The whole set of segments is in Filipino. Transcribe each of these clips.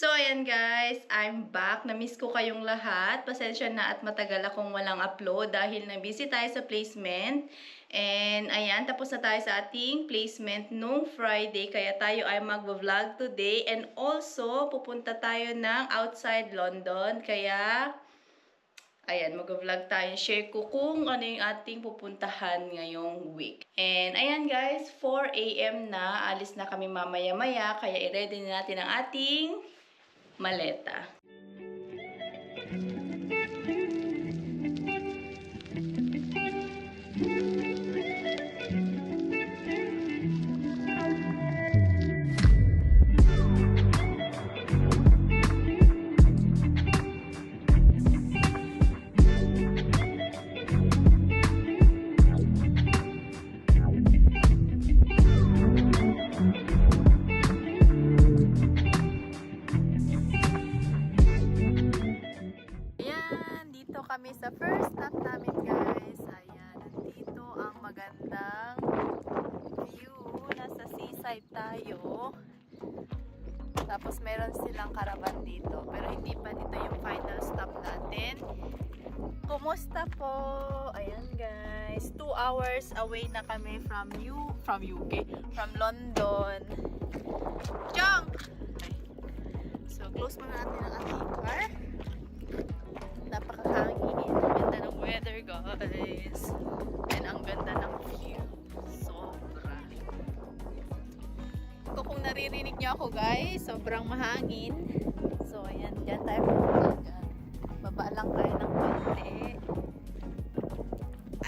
So, ayan guys, I'm back. Namiss ko kayong lahat. Pasensya na at matagal akong walang upload dahil na-busy tayo sa placement. And ayan, tapos na tayo sa ating placement nung Friday. Kaya tayo ay mag-vlog today. And also, pupunta tayo ng outside London. Kaya, ayan, mag-vlog tayo. Share ko kung ano yung ating pupuntahan ngayong week. And ayan guys, 4 a.m. na. Alis na kami mamaya-maya. Kaya i-ready na natin ang ating maleta. Tayo. Tapos meron silang caravan dito. Pero hindi pa dito yung final stop natin. Kumusta po? Ayan guys. Two hours away na kami from you, from UK, from London. Okay. So, close muna sobrang mahangin. So, ayan. Diyan tayo pupunta. Baba lang tayo ng konti.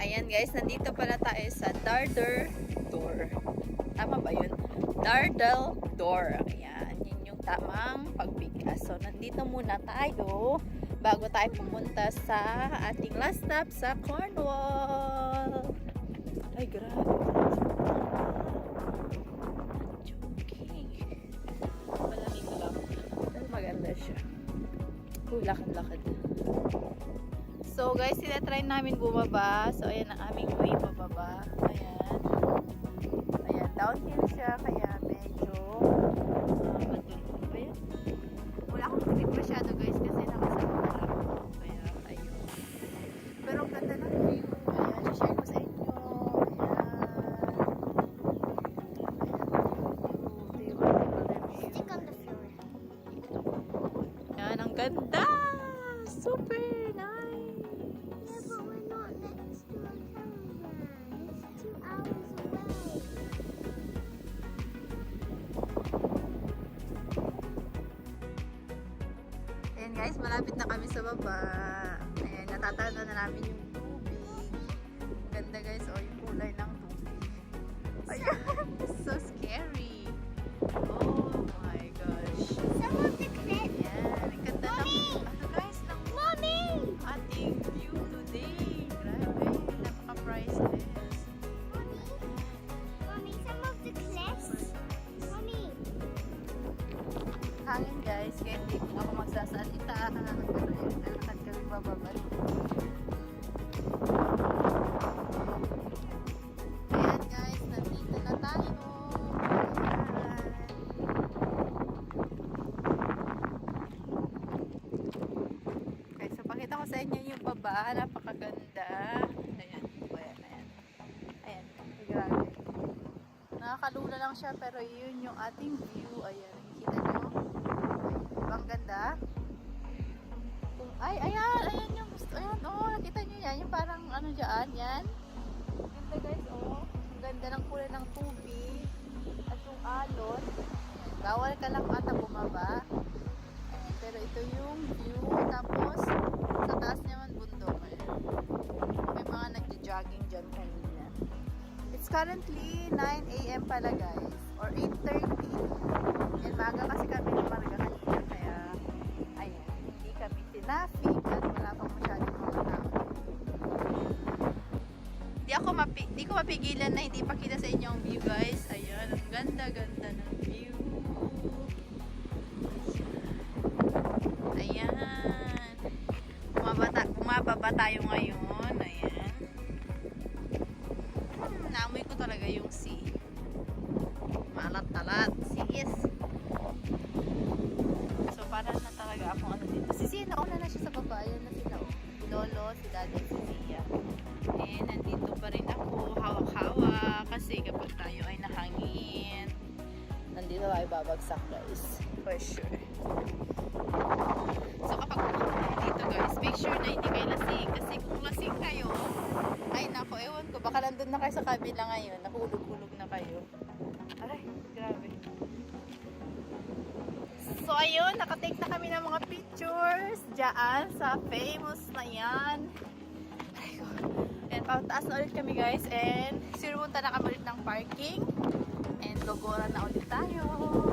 Ayan, guys. Nandito pala tayo sa Darder Door. Tama ba yun? Dardel Door. Ayan. Yun yung tamang pagbigkas. So, nandito muna tayo bago tayo pumunta sa ating last stop sa Cornwall. Ay, grabe. Lakad-lakad. So, guys, sinatry namin bumaba. So, ayan ang aming way pababa. Guys, malapit na kami sa baba. Ayan, natatano na namin yung bababa. Ayan guys, nandito na tayo. Ayan. Okay, ko sa inyo baba. Napakaganda. Ayan, ayan, ayan. Ayan, grabe. Nakakalula lang siya pero yun yung ating view. Ayan, nakikita nyo? Diba ang ganda? Ay, ayan, ayan yung gusto. Ayan, oh, nakita nyo yan. Yung parang ano dyan, yan. Ganda guys, oh. Ang ganda ng kulay ng tubig. At yung alon. Bawal ka lang ata bumaba. Ayan, pero ito yung view. Tapos, sa taas naman bundok. Ayan. May mga nagja-jogging dyan kanina. It's currently 9 a.m. pala guys. Ako mapi di ko mapigilan na hindi pakita sa inyo ang view, guys. Ayan, ang ganda-ganda ng view. Ayan. Bumabata, bumababa tayo ngayon. Ayan. Hmm, naamoy ko talaga yung sea. Malat-talat. Yes. So, para na talaga ako ano dito. Si Sina, una na siya sa baba. Ayan na sila. Oh. Lolo, si Daddy, babagsak guys. For sure. So kapag pumunta dito guys, make sure na hindi kayo lasing. Kasi kung lasing kayo, ay nako, ewan ko, baka nandun na kayo sa kabila ngayon, nahulog-hulog na kayo. Aray, grabe. So ayun, nakatake na kami ng mga pictures dyan sa famous na yan. Aray ko. And pataas na ulit kami guys and sirunta na kami ulit ng parking. And gogora na ulit tayo.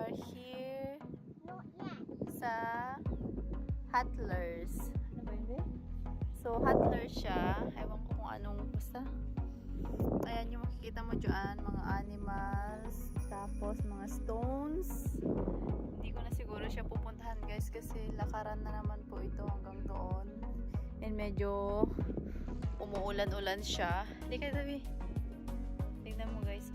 are here sa Hutlers. Ano ba yun? So, Hutlers siya. Ewan ko kung anong basta. Ayan yung makikita mo dyan, mga animals, tapos mga stones. Hindi ko na siguro siya pupuntahan guys kasi lakaran na naman po ito hanggang doon. And medyo umuulan-ulan siya. Hindi ka tabi. Tignan mo guys.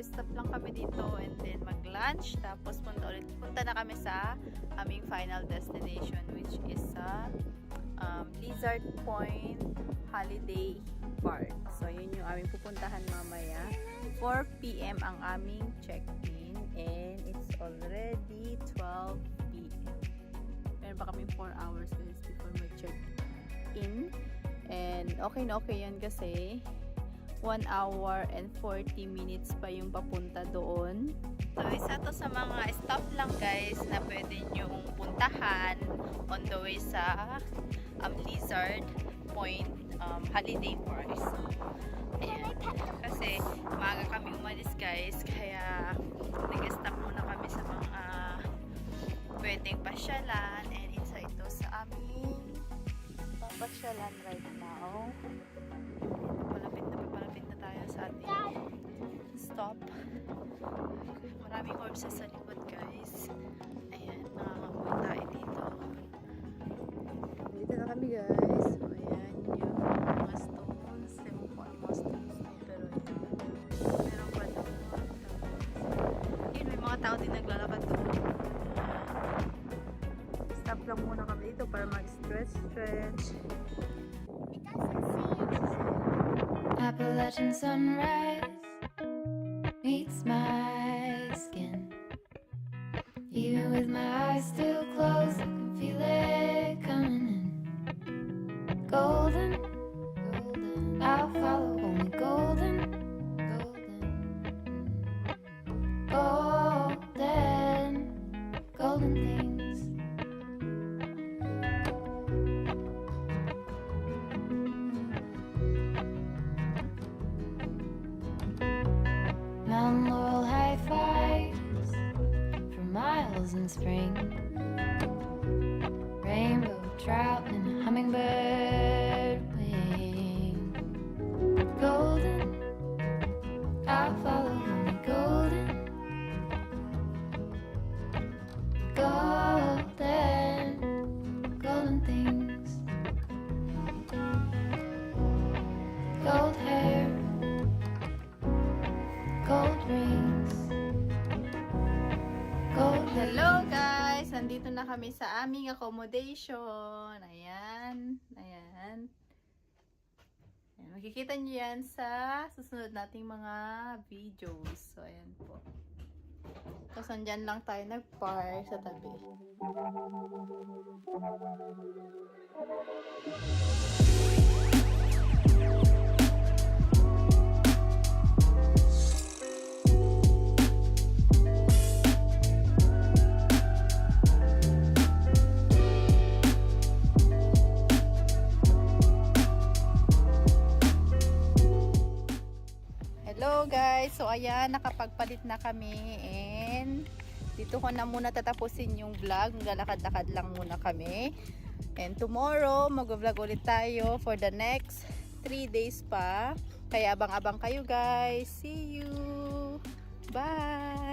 So, stop lang kami dito and then mag-lunch. Tapos punta ulit. Punta na kami sa aming final destination which is sa um, Lizard Point Holiday Park. So, yun yung aming pupuntahan mamaya. 4 p.m. ang aming check-in and it's already 12 p.m. Meron pa kami 4 hours guys before mag-check-in. And okay na okay yan kasi 1 hour and 40 minutes pa yung papunta doon. So, isa to sa mga stop lang guys na pwede nyong puntahan on the way sa um, Lizard Point um, Holiday. So, ayan. Kasi maaga kami umalis guys, kaya nag-stop muna kami sa mga pwedeng pasyalan and isa ito sa aming papasyalan right now. Sa ating stop. Maraming horses sa likod guys. Ayan, nangangamoy tayo dito. Dito na kami guys. So ayan yung mga stones. Ewan ko ang mga stones na pero ayan. Meron pa doon. Yun, may mga tao din naglalakad doon. Stop lang muna kami dito para mag-stretch-stretch. It Appalachian sunrise meets my skin. Even with my eyes still closed, I can feel it spring. Sa aming accommodation. Ayan. Ayan. Ayan. Makikita nyo yan sa susunod nating mga videos. So, ayan po. Tapos nandyan lang tayo nag-park sa tabi. ayan, nakapagpalit na kami. And, dito ko na muna tatapusin yung vlog. Galakad-lakad lang muna kami. And tomorrow, mag-vlog ulit tayo for the next 3 days pa. Kaya abang-abang kayo guys. See you! Bye!